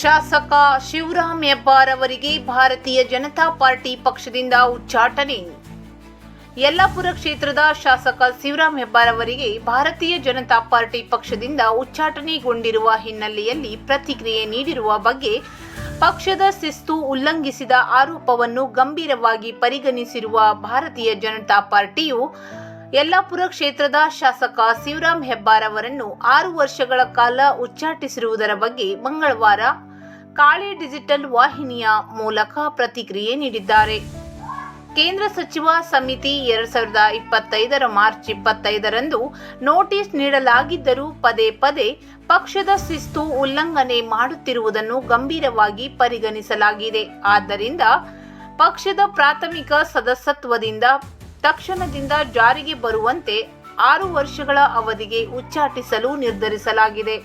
ಶಾಸಕ ಶಿವರಾಮ್ ಹೆಬ್ಬಾರ್ ಅವರಿಗೆ ಭಾರತೀಯ ಜನತಾ ಪಾರ್ಟಿ ಪಕ್ಷದಿಂದ ಉಚ್ಚಾಟನೆ. ಯಲ್ಲಾಪುರ ಕ್ಷೇತ್ರದ ಶಾಸಕ ಶಿವರಾಮ್ ಹೆಬ್ಬಾರ್ ಅವರಿಗೆ ಭಾರತೀಯ ಜನತಾ ಪಾರ್ಟಿ ಪಕ್ಷದಿಂದ ಉಚ್ಚಾಟನೆಗೊಂಡಿರುವ ಹಿನ್ನೆಲೆಯಲ್ಲಿ ಪ್ರತಿಕ್ರಿಯೆ ನೀಡಿರುವ ಬಗ್ಗೆ ಪಕ್ಷದ ಶಿಸ್ತು ಉಲ್ಲಂಘಿಸಿದ ಆರೋಪವನ್ನು ಗಂಭೀರವಾಗಿ ಪರಿಗಣಿಸಿರುವ ಭಾರತೀಯ ಜನತಾ ಪಾರ್ಟಿಯು ಯಲ್ಲಾಪುರ ಕ್ಷೇತ್ರದ ಶಾಸಕ ಶಿವರಾಮ್ ಹೆಬ್ಬಾರ್ ಅವರನ್ನು ಆರು ವರ್ಷಗಳ ಕಾಲ ಉಚ್ಚಾಟಿಸಿರುವುದರ ಬಗ್ಗೆ ಮಂಗಳವಾರ ಕಾಳಿ ಡಿಜಿಟಲ್ ವಾಹಿನಿಯ ಮೂಲಕ ಪ್ರತಿಕ್ರಿಯೆ ನೀಡಿದ್ದಾರೆ. ಕೇಂದ್ರ ಸಚಿವ ಸಮಿತಿ ಎರಡ್ ಸಾವಿರದ ಇಪ್ಪತ್ತೈದರ ಮಾರ್ಚ್ ಇಪ್ಪತ್ತೈದರಂದು ನೋಟಿಸ್ ನೀಡಲಾಗಿದ್ದರೂ ಪದೇ ಪದೇ ಪಕ್ಷದ ಶಿಸ್ತು ಉಲ್ಲಂಘನೆ ಮಾಡುತ್ತಿರುವುದನ್ನು ಗಂಭೀರವಾಗಿ ಪರಿಗಣಿಸಲಾಗಿದೆ. ಆದ್ದರಿಂದ ಪಕ್ಷದ ಪ್ರಾಥಮಿಕ ಸದಸ್ಯತ್ವದಿಂದ ತಕ್ಷಣದಿಂದ ಜಾರಿಗೆ ಬರುವಂತೆ ಆರು ವರ್ಷಗಳ ಅವಧಿಗೆ ಉಚ್ಚಾಟಿಸಲು ನಿರ್ಧರಿಸಲಾಗಿದೆ.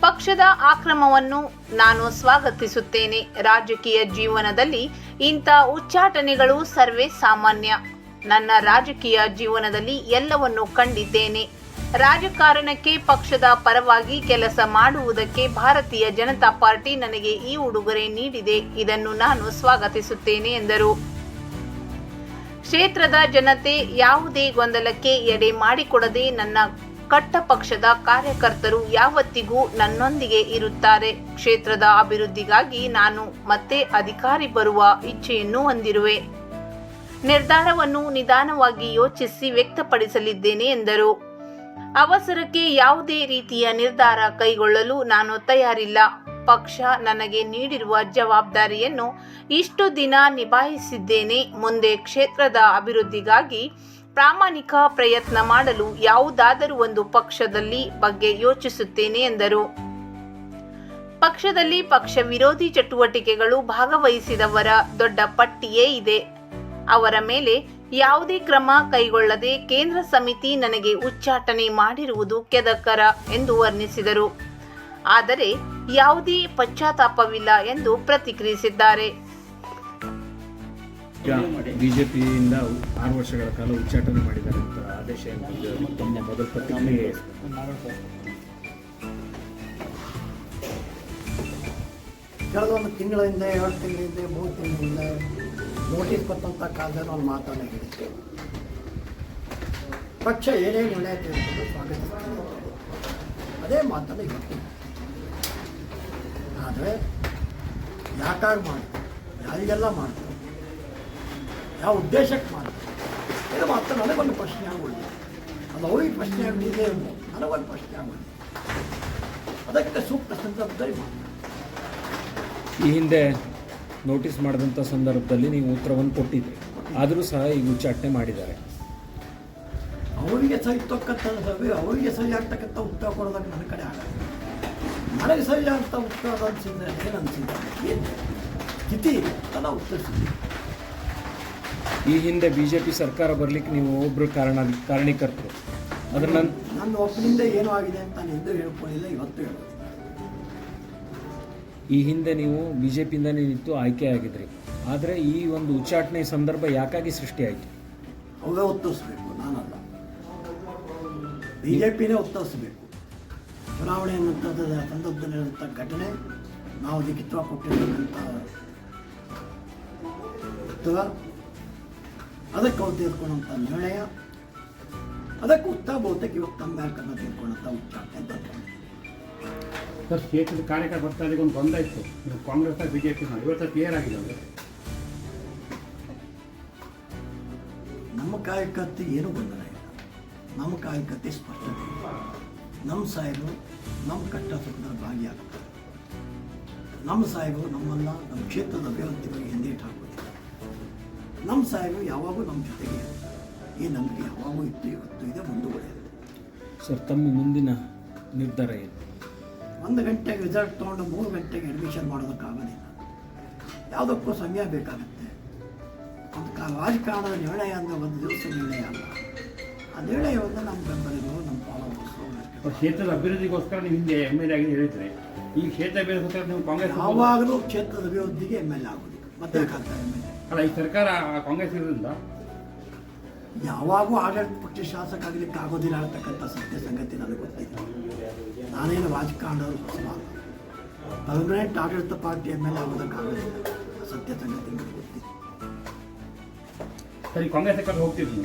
ಪಕ್ಷದ ಆಕ್ರಮವನ್ನು ನಾನು ಸ್ವಾಗತಿಸುತ್ತೇನೆ. ರಾಜಕೀಯ ಜೀವನದಲ್ಲಿ ಇಂಥ ಉಚ್ಚಾಟನೆಗಳು ಸರ್ವೇ ಸಾಮಾನ್ಯ. ನನ್ನ ರಾಜಕೀಯ ಜೀವನದಲ್ಲಿ ಎಲ್ಲವನ್ನು ಕಂಡಿದ್ದೇನೆ. ರಾಜಕಾರಣಕ್ಕೆ ಪಕ್ಷದ ಪರವಾಗಿ ಕೆಲಸ ಮಾಡುವುದಕ್ಕೆ ಭಾರತೀಯ ಜನತಾ ಪಾರ್ಟಿ ನನಗೆ ಈ ಉಡುಗೊರೆ ನೀಡಿದೆ. ಇದನ್ನು ನಾನು ಸ್ವಾಗತಿಸುತ್ತೇನೆ ಎಂದರು. ಕ್ಷೇತ್ರದ ಜನತೆ ಯಾವುದೇ ಗೊಂದಲಕ್ಕೆ ಎಡೆ ಮಾಡಿಕೊಡದೆ ನನ್ನ ಕಟ್ಟ ಪಕ್ಷದ ಕಾರ್ಯಕರ್ತರು ಯಾವತ್ತಿಗೂ ನನ್ನೊಂದಿಗೆ ಇರುತ್ತಾರೆ. ಕ್ಷೇತ್ರದ ಅಭಿವೃದ್ಧಿಗಾಗಿ ನಾನು ಮತ್ತೆ ಅಧಿಕಾರಿ ಬರುವ ಇಚ್ಛೆಯನ್ನು ಹೊಂದಿರುವೆ. ನಿರ್ಧಾರವನ್ನು ನಿಧಾನವಾಗಿ ಯೋಚಿಸಿ ವ್ಯಕ್ತಪಡಿಸಲಿದ್ದೇನೆ ಎಂದರು. ಅವಸರಕ್ಕೆ ಯಾವುದೇ ರೀತಿಯ ನಿರ್ಧಾರ ಕೈಗೊಳ್ಳಲು ನಾನು ತಯಾರಿಲ್ಲ. ಪಕ್ಷ ನನಗೆ ನೀಡಿರುವ ಜವಾಬ್ದಾರಿಯನ್ನು ಇಷ್ಟು ದಿನ ನಿಭಾಯಿಸಿದ್ದೇನೆ. ಮುಂದೆ ಕ್ಷೇತ್ರದ ಅಭಿವೃದ್ಧಿಗಾಗಿ ಪ್ರಾಮಾಣಿಕ ಪ್ರಯತ್ನ ಮಾಡಲು ಯಾವುದಾದರೂ ಒಂದು ಪಕ್ಷದಲ್ಲಿ ಬಗ್ಗೆ ಯೋಚಿಸುತ್ತೇನೆ ಎಂದರು. ಪಕ್ಷದಲ್ಲಿ ಪಕ್ಷ ವಿರೋಧಿ ಚಟುವಟಿಕೆಗಳು ಭಾಗವಹಿಸಿದವರ ದೊಡ್ಡ ಪಟ್ಟಿಯೇ ಇದೆ. ಅವರ ಮೇಲೆ ಯಾವುದೇ ಕ್ರಮ ಕೈಗೊಳ್ಳದೆ ಕೇಂದ್ರ ಸಮಿತಿ ನನಗೆ ಉಚ್ಚಾಟನೆ ಮಾಡಿರುವುದು ಕೆದಕರ ಎಂದು ವರ್ಣಿಸಿದರು. ಆದರೆ ಯಾವುದೇ ಪಶ್ಚಾತ್ತಾಪವಿಲ್ಲ ಎಂದು ಪ್ರತಿಕ್ರಿಯಿಸಿದ್ದಾರೆ. ಬಿಜೆಪಿಯಿಂದ ಆರು ವರ್ಷಗಳ ಕಾಲ ಉಚ್ಚಾಟನೆ ಮಾಡಿದ್ದಾರೆ ಅಂತ ಆದೇಶ ಮತ್ತೊಮ್ಮೆ ಮೊದಲ ಪ್ರತಿಕ್ರಿಯೆ ಕಳೆದ ಒಂದು ತಿಂಗಳ ಹಿಂದೆ ಎರಡು ತಿಂಗಳ ಹಿಂದೆ ಮೂರು ತಿಂಗಳ ಹಿಂದೆ ನೋಟಿಸ್ ಕೊಟ್ಟಂಥ ಕಾಲದಲ್ಲಿ ಒಂದು ಮಾತನ್ನು ಪಕ್ಷ ಏನೇ ನಿರ್ಣಯ ತೆಗೆದುಕೊಂಡು ಸ್ವಾಗತಿಸ್ತೀನಿ ಅದೇ ಮಾತನ್ನು ಇವತ್ತು ಆದರೆ ಯಾಕಾಗಿ ಮಾಡ್ತಾರೆ ಯಾರಿಗೆಲ್ಲ ಮಾಡ್ತಾರೆ ಯಾವ ಉದ್ದೇಶಕ್ಕೆ ಮಾಡ್ತಾರೆ ಇದು ಮಾತ್ರ ನನಗೊಂದು ಪ್ರಶ್ನೆ ಆಗೋದಿಲ್ಲ. ಅದು ಅವ್ರಿಗೆ ಪ್ರಶ್ನೆ ಆಗುಳಿದೆ ನನಗೊಂದು ಪ್ರಶ್ನೆ ಆಗೋದಿಲ್ಲ. ಅದಕ್ಕೆ ಸೂಕ್ತ ಸಂದರ್ಭದಲ್ಲಿ ಮಾಡ್ತಾರೆ ಈ ಹಿಂದೆ ನೋಟಿಸ್ ಮಾಡಿದಂಥ ಸಂದರ್ಭದಲ್ಲಿ ನೀವು ಉತ್ತರವನ್ನು ಕೊಟ್ಟಿದ್ದೆ ಆದರೂ ಸಹ ಈಗ ಉಚ್ಚಾಟನೆ ಮಾಡಿದ್ದಾರೆ. ಅವರಿಗೆ ಸರಿ ತಕ್ಕಂಥ ಅವರಿಗೆ ಸರಿ ಆಗ್ತಕ್ಕಂಥ ಉತ್ತರ ಕೊಡೋದಕ್ಕೆ ನನ್ನ ಕಡೆ ಆಗಲ್ಲ. ನನಗೆ ಸರಿ ಅಂತ ಉತ್ತರ ಅನಿಸಿದ್ರೆ ಏನು ಅನಿಸಿದ್ರೆ ಏನು? ಸ್ಥಿತಿ ಅಂತ ನಾವು ಉತ್ತರಿಸಿದ್ವಿ ಈ ಹಿಂದೆ ಬಿ ಜೆ ಪಿ ಸರ್ಕಾರ ಬರಲಿಕ್ಕೆ ನೀವು ಒಬ್ಬರು ಕಾರಣ ಕಾರಣೀಕರ್ತರು. ಅದ್ರ ನನ್ನ ನನ್ನ ಒಪ್ಪಿನಿಂದ ಏನೂ ಆಗಿದೆ ಅಂತ ನಾನು ಎಂದೂ ಹೇಳ್ಕೊಳ್ಳಿಲ್ಲ ಇವತ್ತು ಹೇಳೋದು. ಈ ಹಿಂದೆ ನೀವು ಬಿ ಜೆ ಪಿಯಿಂದನೇ ನಿಂತು ಆಯ್ಕೆಯಾಗಿದ್ರಿ ಆದರೆ ಈ ಒಂದು ಉಚ್ಚಾಟನೆ ಸಂದರ್ಭ ಯಾಕಾಗಿ ಸೃಷ್ಟಿಯಾಯಿತು ಅವೇ ಉತ್ತರಿಸ್ಬೇಕು ನಾನಲ್ಲ. ಬಿ ಜೆ ಪಿನೇ ಉತ್ತರಿಸ್ಬೇಕು ಚುನಾವಣೆ ಅನ್ನುವಂಥದ್ದು ಸಂದರ್ಭದಲ್ಲಿರುವಂಥ ಘಟನೆ ನಾವು ಲಿಖಿತವಾಗಿ ಕೊಟ್ಟಿರ್ತಕ್ಕಂಥ ಉತ್ತರ ಅದಕ್ಕೆ ಅವ್ರು ತೆಗೆದುಕೊಂಡಂಥ ನಿರ್ಣಯ. ಅದಕ್ಕೆ ಉತ್ತರ ಬಹುತೇಕ ಇವತ್ತು ತಮ್ಮ ಮೇಲೆ ಕನ್ನ ತೆಗೆದುಕೊಂಡಂಥ ಉತ್ತರ ಕಾರ್ಯಕ್ರಮ. ಸರ್ ಕ್ಷೇತ್ರದ ಕಾರ್ಯಕರ್ತರಿಗೆ ಒಂದು ಗೊಂದಲ ಇತ್ತು. ನೀವು ಕಾಂಗ್ರೆಸ್ ಬಿ ಜೆ ಪಿ ಇವತ್ತು ಕ್ಲಿಯರ್ ಆಗಿದೆ ಅಂದರೆ ನಮ್ಮ ಕಾರ್ಯಕರ್ತ ಏನು ಗೊಂದಲ ಇಲ್ಲ. ನಮ್ಮ ಕಾರ್ಯಕರ್ತೆ ಸ್ಪಷ್ಟತೆ ಇದೆ ನಮ್ಮ ಸಾಹೇಬರು ನಮ್ಮ ಕಷ್ಟ ಸುಖದಲ್ಲಿ ಭಾಗಿಯಾಗುತ್ತೆ ನಮ್ಮ ಸಾಹೇಬರು ನಮ್ಮನ್ನ ನಮ್ಮ ಕ್ಷೇತ್ರದ ಅಭಿವೃದ್ಧಿಗಳಿಗೆ ಹಿಂದೇಟು ಹಾಕೋದಿಲ್ಲ ನಮ್ಮ ಸಾಹೇಬರು ಯಾವಾಗೂ ನಮ್ಮ ಜೊತೆಗೆ. ಈ ನಂಬಿಕೆ ಯಾವಾಗೂ ಇತ್ತು ಇವತ್ತು ಇದೆ ಮುಂದುವರೆಯುತ್ತೆ ಸರ್ ತಮ್ಮ ಮುಂದಿನ ನಿರ್ಧಾರ ಏನು? ಒಂದು ಗಂಟೆಗೆ ರಿಸಲ್ಟ್ ತೊಗೊಂಡು ಮೂರು ಗಂಟೆಗೆ ಅಡ್ಮಿಷನ್ ಮಾಡೋದಕ್ಕಾಗೋದಿಲ್ಲ. ಯಾವುದಕ್ಕೂ ಸಮಯ ಬೇಕಾಗುತ್ತೆ. ಒಂದು ಕಾಲ ರಾಜಕಾರಣದ ನಿರ್ಣಯ ಅಂದರೆ ಒಂದು ದಿವಸ ನಿರ್ಣಯ ಅಲ್ಲ. ಆ ನಿರ್ಣಯವನ್ನು ನಮ್ಮ ಬೆಂಬಲಿಗರು ಕ್ಷೇತ್ರದ ಅಭಿವೃದ್ಧಿಗೋಸ್ಕರ ನೀವು ಹಿಂದೆ ಎಂ ಎಲ್ ಎ ಆಗಿ ಹೇಳಿದ್ರೆ. ಈ ಕ್ಷೇತ್ರ ಅಭಿವೃದ್ಧಿಗೋಸ್ಕರ ನೀವು ಕಾಂಗ್ರೆಸ್ ಯಾವಾಗಲೂ ಕ್ಷೇತ್ರದ ಅಭಿವೃದ್ಧಿಗೆ ಎಂ ಎಲ್ ಎ ಆಗೋದು. ಮತ್ತೆ ಅಲ್ಲ ಈ ಸರ್ಕಾರ ಕಾಂಗ್ರೆಸ್ ಇರೋದ್ರಿಂದ? ಯಾವಾಗೂ ಆಡಳಿತ ಪಕ್ಷ ಶಾಸಕ ಆಗಲಿಕ್ಕೆ ಆಗೋದಿಲ್ಲ ಅಂತಕ್ಕಂಥ ಸತ್ಯ ಸಂಗತಿ ನನಗೆ ಗೊತ್ತಿದೆ ನಾನೇನು ರಾಜಕಾರಣದವರು ಪರ್ಮನೆಂಟ್ ಆಡಳಿತ ಪಾರ್ಟಿ ಎಂ ಎಲ್ ಆಗೋದಕ್ಕೆ ಆಗೋದಕ್ಕಾಗೋದಿಲ್ಲ ಸತ್ಯ ಸಂಗತಿ ನನಗೆ ಗೊತ್ತಿಲ್ಲ. ಸರಿ ಕಾಂಗ್ರೆಸ್ ಹೋಗ್ತೀವಿ ಹೋಗ್ತಿದ್ರು